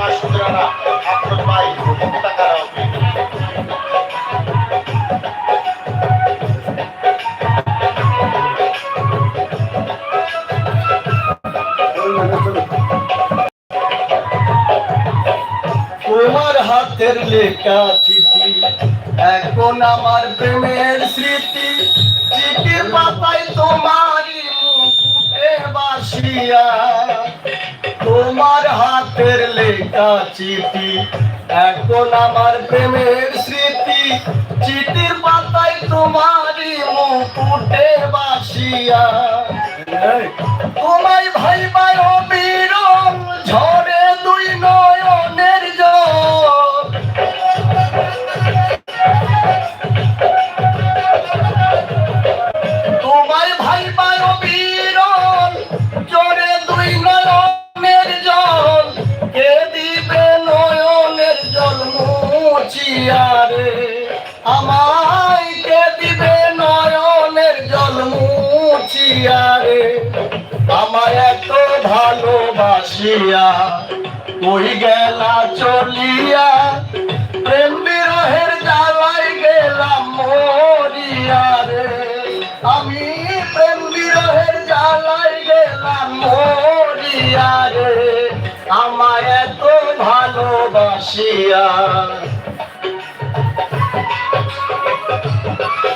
মা সুন্দরানা আপনার ভাই তোমার হাতের লেখা এখন আমার প্রেমের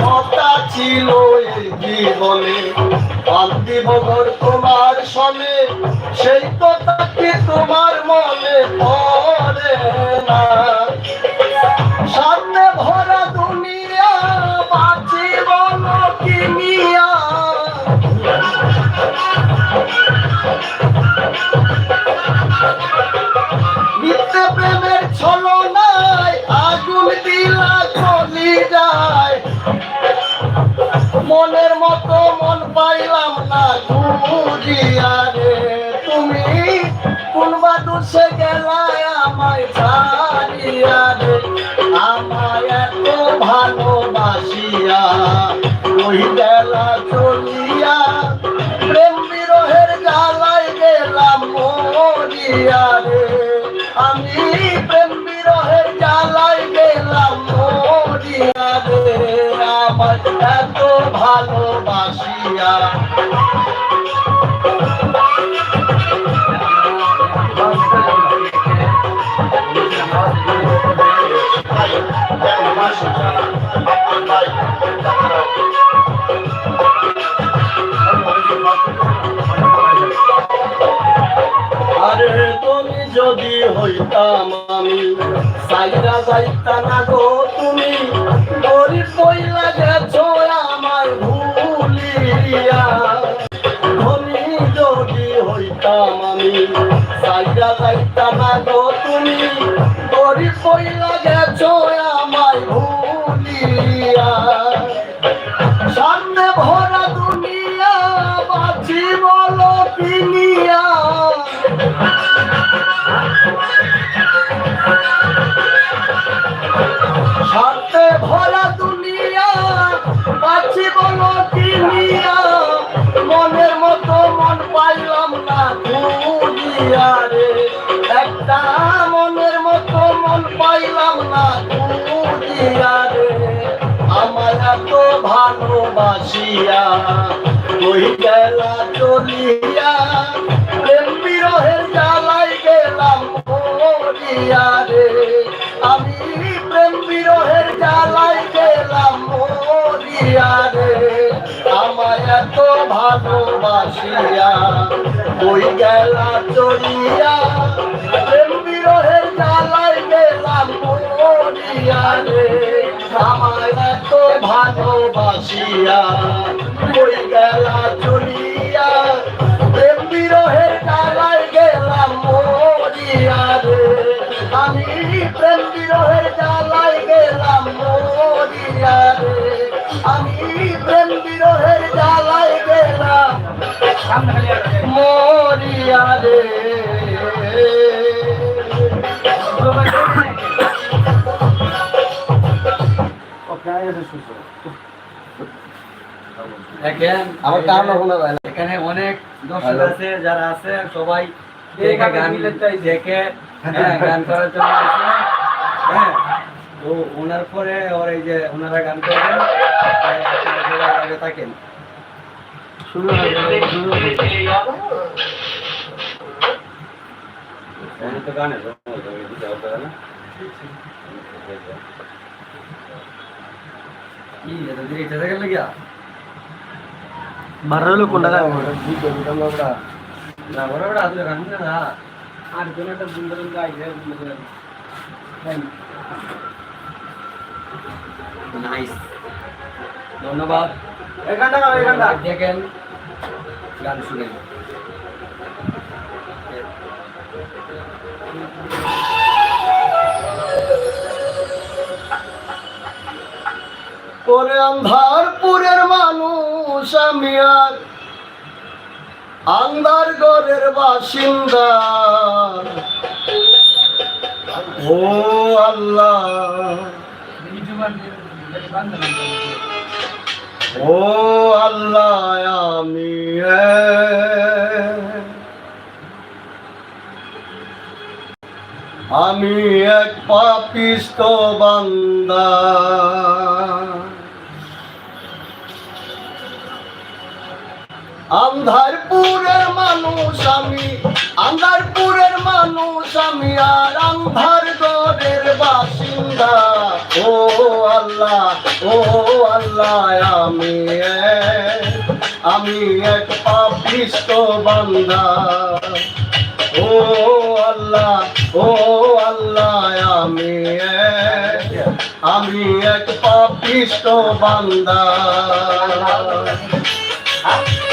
কথা ছিল জীবনে। শান্তি বদর তোমার সনে সেই কথা কি তোমার মনে পড়ে না? ভালোবাসিয়া ওই হইতাম আমি। সাইরা যাইতা না গো তুমি। গরিব পইলা গেছো আমার ভুলিয়া। ধনী যদি হইতাম আমি, সাইরা যাইতা না গো তুমি। গরিব পইলা গেছো পাইলাম না রে আমার এত ভালোবাসিয়া। ওই গেলা চলিয়া প্রেম বিরহের জ্বালাই গেলাম মরিয়া রে আমি প্রেম বিরহের জ্বালাই গেলাম মরিয়া রে এত ভালোবাসিয়া, ওই গেলা চলিয়া, প্রেম বিরহের জ্বালাই গেলাম মরিয়া রে। আমার এত ভালোবাসিয়া, ওই গেলা চলিয়া দিয়া রে এখানে অনেক দর্শক আছে যারা আছে সবাই দেখে গান দেখে হ্যাঁ গান করার জন্য হ্যাঁ তো ওনার পরে ওর এই যে ওনারা গান আগে থাকেন। শুরু হয়ে গেল, শুরু হয়ে গেল। উনি তো গানে কি এটা দিয়ে এটা দেখেন গান শুনেন। ওরে আন্ধারপুরের মানুষ আমি আর আন্ধার গড়ের বাসিন্দা। ও আল্লাহ। ও আল্লাহ আমি। আমি এক পাপিস্ত বান্দা আন্ধারপুরের মানুষ আমি, আন্ধারপুরের মানুষ আমি, আর আন্ধার গড়ের বাসিন্দা। ও আল্লাহ ও আল্লাহ, আমি আমি এক পাপিষ্ট বান্দা। ও আল্লাহ ও আল্লাহ, আমি আমি এক পাপিষ্ট বান্দা।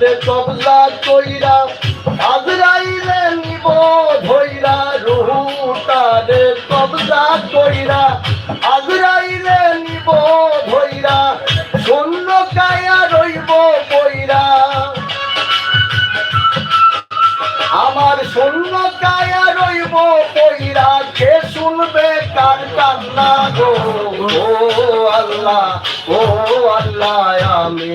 দে তবলা কইরা, আজরাইলে নিব ধইরা রুহটা দে কবজা কইরা, আজরাইলে নিব ধইরা, শূন্য কায়া রইব কইরা আমার শূন্য কায়া রইব কইরা কে শুনবে কার কান্না গো? ও আল্লাহ ও আল্লাহ, আমি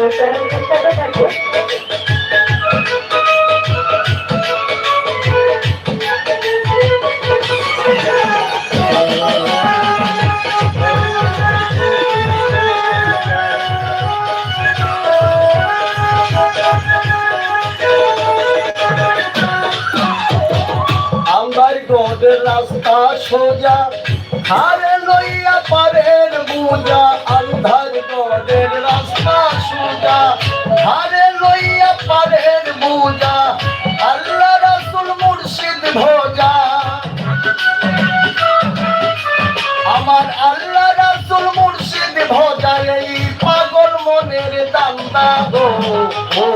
করতেছে আমার গোদের রাস্তা সোজা হারে লইয়া পারের বুজা সোজা হারে লইয়া পারের বুজা আল্লাহ রাসুল মুর্শিদ ভোজা। আমার আল্লাহ রাসুল মুর্শিদ ভোজা, এই পাগল মনের দান্দা গো। ও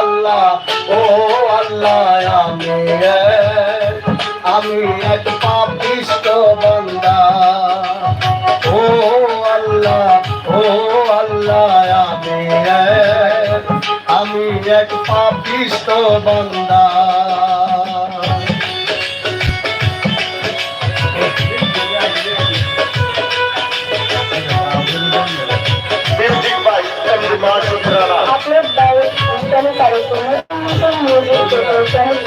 আল্লাহ ও আল্লাহ, আমি আমি এক পাপিষ্ট বান্দা এক পাপিষ্ট বন্দা। আপনার দাওয়াত অনুষ্ঠানে কার্যক্রমে মূল প্রকল্প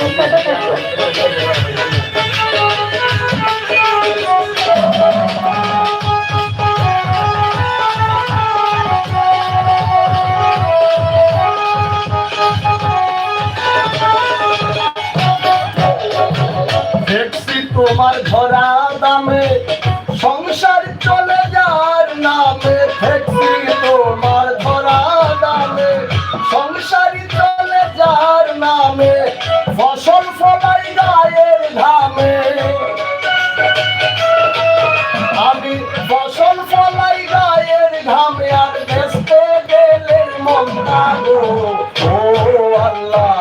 ধরা দামে সংসার চলে যার নামে দেখছি তোমার ধরা দামে। সংসার চলে যার নামে, ফসল ফলাই গায়ের ঘামে। আমি ফসল ফলাই গায়ের ঘামে, আর বেসতে গেলে মন ও আল্লাহ।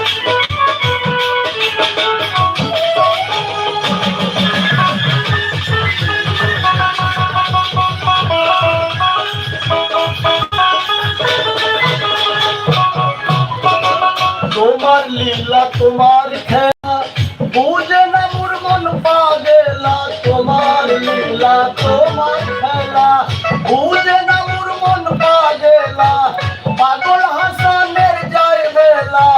তোমার খেলা, বুঝে না মোর মন পাগেলা, তোমার লীলা তোমার খেলা, বুঝে না মোর মন পাগেলা, পাগল হাসানের যায় বেলা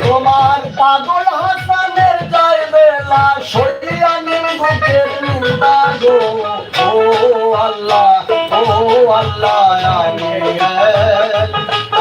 তোমার পাগল হাসানের যায় বেলা সরিয়া নিমুখের নিন্দা গো। ও আল্লাহ ও আল্লাহ, আমি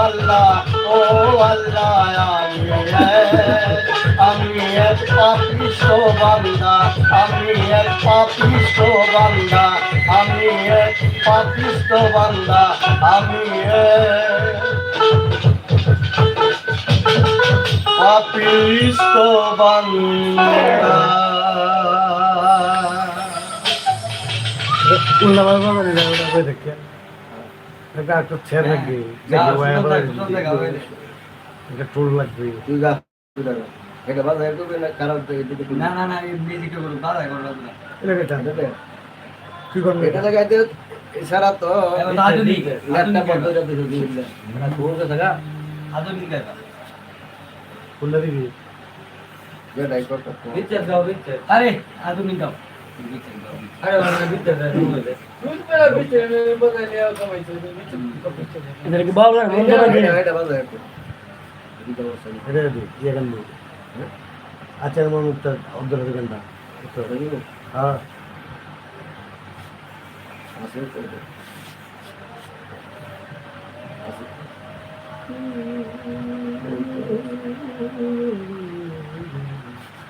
আল্লাহ ও আল্লাহ আমি এক, পাপিষ্ট বান্দা আমি এক পাপিষ্ট বান্দা আমি এক পাপিষ্ট বান্দা আমি পাপিষ্ট টোল লাগবে। তুই গা তুই গা এটা বাজার করবে না দিতে না না না এই মিউজিকটা করো বাজার করো না এটা কি করবে? এটা জায়গাতে ইশারা তো আধুনিক ল্যাপটপ বন্ধ করে দিতে না কোন জায়গা আধুনিক জায়গা কোনটা দিবি। যেটাই করতে বিচ্ছেদ দাও বিচ্ছেদ। আরে আধুনিক দাও মানে ইয়ে আচ্ছা আমার মুখটা অর্ধ ঘণ্টা হ্যাঁ তার বাড়ি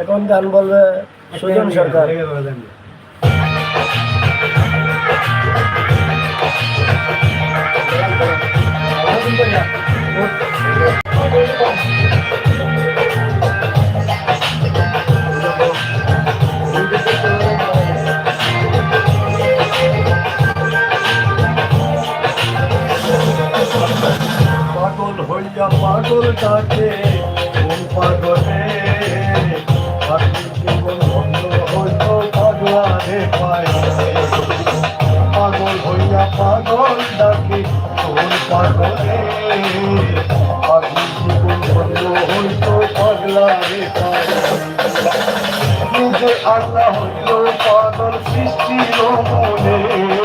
এখন গান বলবে সুজন সরকার। পাগল হইয়া পাগল ডাকে, কোন পাগলে? পাগল জীবন বন্ধ হইত পাগলা রে পায়। পাগল হইয়া পাগল ডাকে, কোন পাগলে? পাগল জীবন বন্ধ হইত পাগলা রে পায়। নিজে আল্লাহ হইল পাগল সৃষ্টির মনে।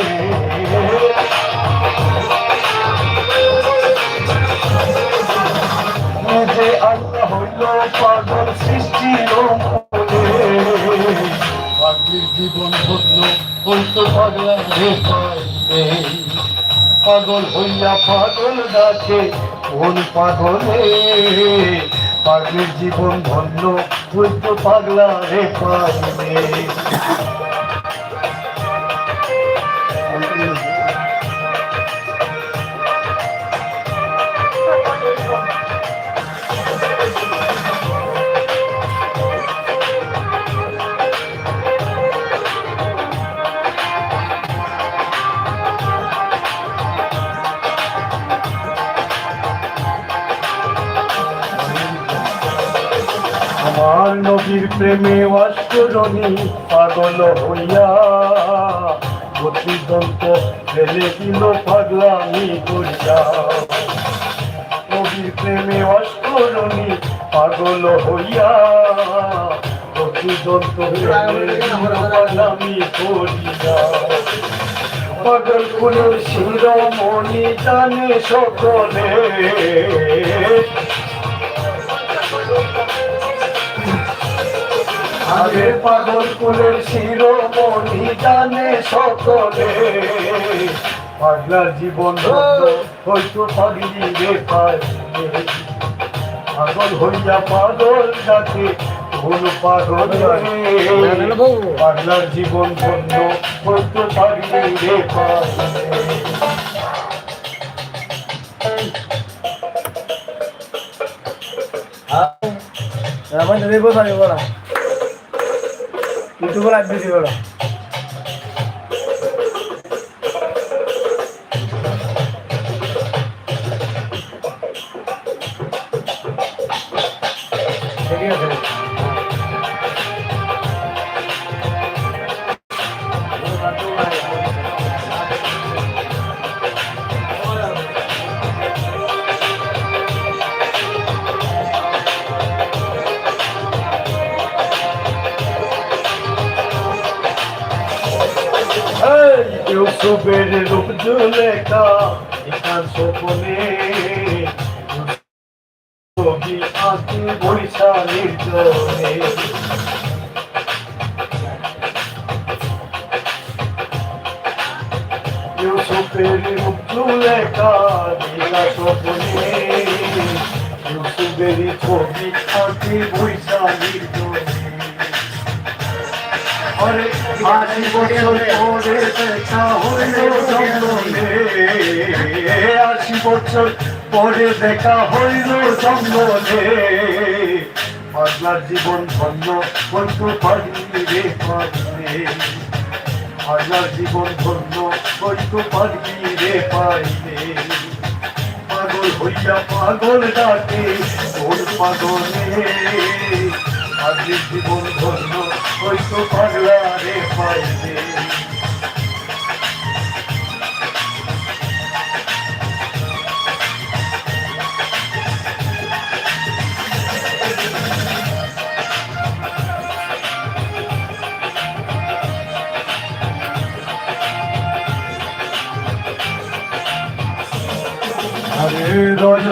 পাগলা হইয়া পাগল ডাকে কোন পাগলে? পাগলের জীবন ধন্য হইতো পাগলা রে পাগলে। আমার নবীর প্রেমে অষ্টরণী পাগল হইয়া প্রতিদন্ত ফেলে দিল পাগলামি করিয়া। নবীর প্রেমে অষ্টরণী পাগল হইয়া প্রতিদন্ত ফেলে দিল পাগলামি করিয়া। পাগল কুলের শিরমণি জানে সকলে আগে পাগল কুলের শিরোমণি জানে সকলে। পাগলার জীবন হয়তো পাগলি রে পায়। পাগল হইয়া পাগল ডাকে ভুল পাগল পাগলার জীবন ধন্য হয়তো পাগলি রে পায়। আমার পারি বড় ইউটিউবে লাইভ বেলা দুটো ঠিক ইউসুফের রূপ জুলেখা এখান সপনে ছবি আঁকি বৈশালীর জনে ইউসুফের রূপ জুলেখা এখান সপনে ইউসুফের ছবি আঁকি বৈশালীর জনে আরে আশি বছর পরে দেখা হইল জঙ্গলে আশি বছর পরে দেখা হইল জঙ্গলে পাগলার জীবন ধন্য হইত পাগলি রে পাগলে পাগলার জীবন ধন্য হইত পাগলি রে পাইলে পাগল হইয়া পাগল ডাকে কোন পাগলে পাগলির জীবন ধন্য হইতো পাগলা রে পাইলে।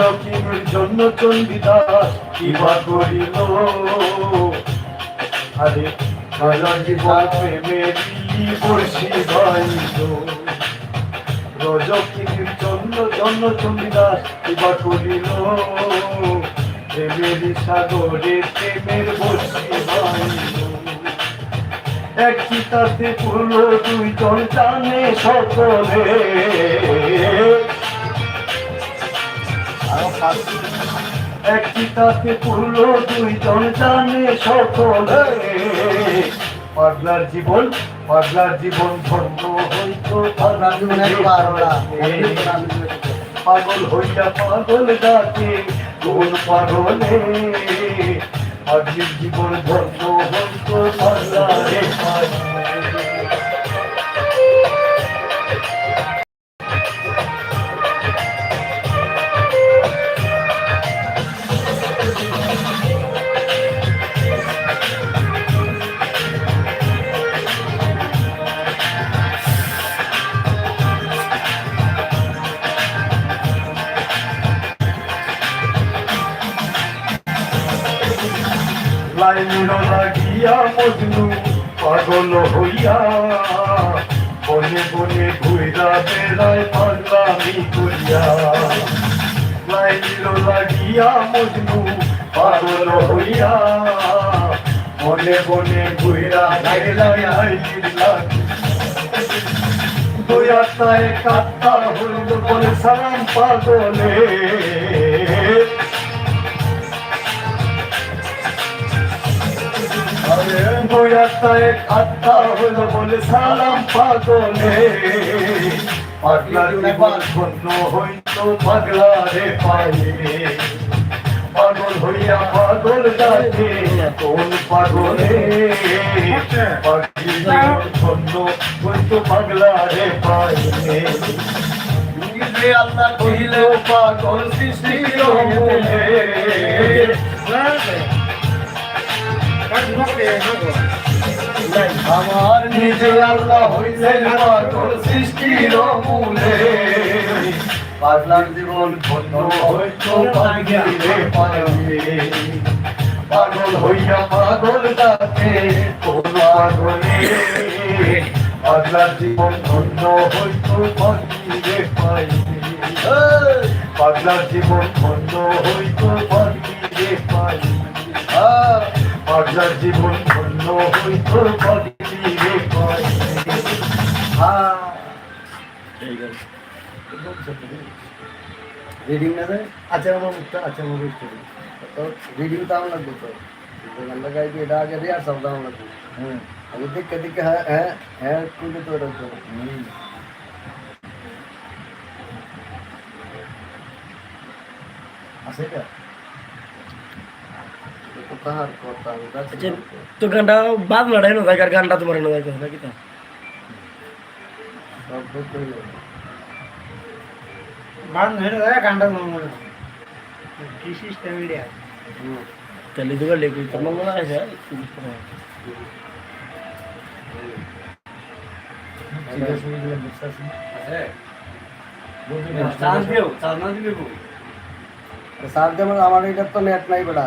রজকিনীর জন্য চন্ডিদাস কিবা করিল আরে সারা জীবন প্রেমের বসি ভাইল রজকিনীর জন্য জন্য চন্ডিদাস কিবা করিল প্রেমের সাগরে প্রেমের বসি ভাইল এক চিতাতে পুরল দুইজন জানে সকলে। এক চিতাতে পুরল দুইজন জানে সকলে। পাগলার জীবন পাগলার জীবন ধন্য হইতো পাগল। হইয়া পাগল ডাকে কোন পাগলে? পাগলির জীবন ধন্য হইতো পাগলারে পাগলে লাইন লাগিয়া মজনু পাগল হইয়া। বনে বনে ঘুরা বেড়ায় পাগলামি করিয়া। লাইন লাগিয়া মজনু পাগল হইয়া। বনে বনে ঘুরা বেড়ায় দয়াতায় কাত্তা হইল বলে সালাম পাগলে। দয়াতায় কাত্তা হইল বলে সালাম পাগলে। পাগলার জীবন ধন্য হইতো পাগলারে পাইলে পাগল হইয়া পাগল ডাকে কোন পাগলে? ধন্য হইতো পাগলারে পাইলে আল্লাহ কহিল পাগল সৃষ্টি আমার নিজে আল্লাহ হইলেন পাগল সৃষ্টির মূলে পাগলার জীবন ধন্য হইতো পাগিরে পাগলে পাগল হইয়া পাগল ডাকে পাগলে পাগলার জীবন ধন্য হইতো পাগিরে পাইলে পাগলার জীবন ধন্য হইতো পাগিরে পাইলে পাগলার জীবন ধন্য হইতো পাগিরে পাইলে রিডিং না যায় আচ্ছা আমার মুখটা আচ্ছা আমার মুখটা তো রিডিং তো আমার লাগবে তো গানটা গাইবি এটা আগে রিহার্সাল তো আমার লাগবে হ্যাঁ আগে দেখে দেখে হ্যাঁ হ্যাঁ হ্যাঁ কিন্তু তো এটা তো আছে এটা তো কাহার কথা আমি আচ্ছা যাচ্ছি তো গানটা বাদ লড়াই না থাকে আর গানটা তোমার না থাকে নাকি তা সব বুঝ করিল মান হেরে যায় গানটা মনে মনে কি সিস্টেম ইডিয়া তাহলে দুবার লেগে তোমার মনে আছে ঠিক আছে এগুলো বিশ্বাস নেই। চান্স দিও চান্স না দিলে স্যার দেবেন আমার এটা তো নেট নাই বেড়া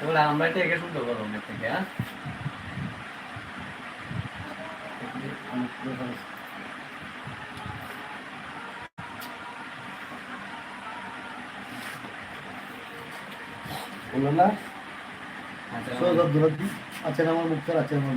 ওগুলো আমরা টেকে শুদ্ধ করব না থেকে হ্যাঁ? বলল না? আচ্ছা আচ্ছা আমার আছে আমার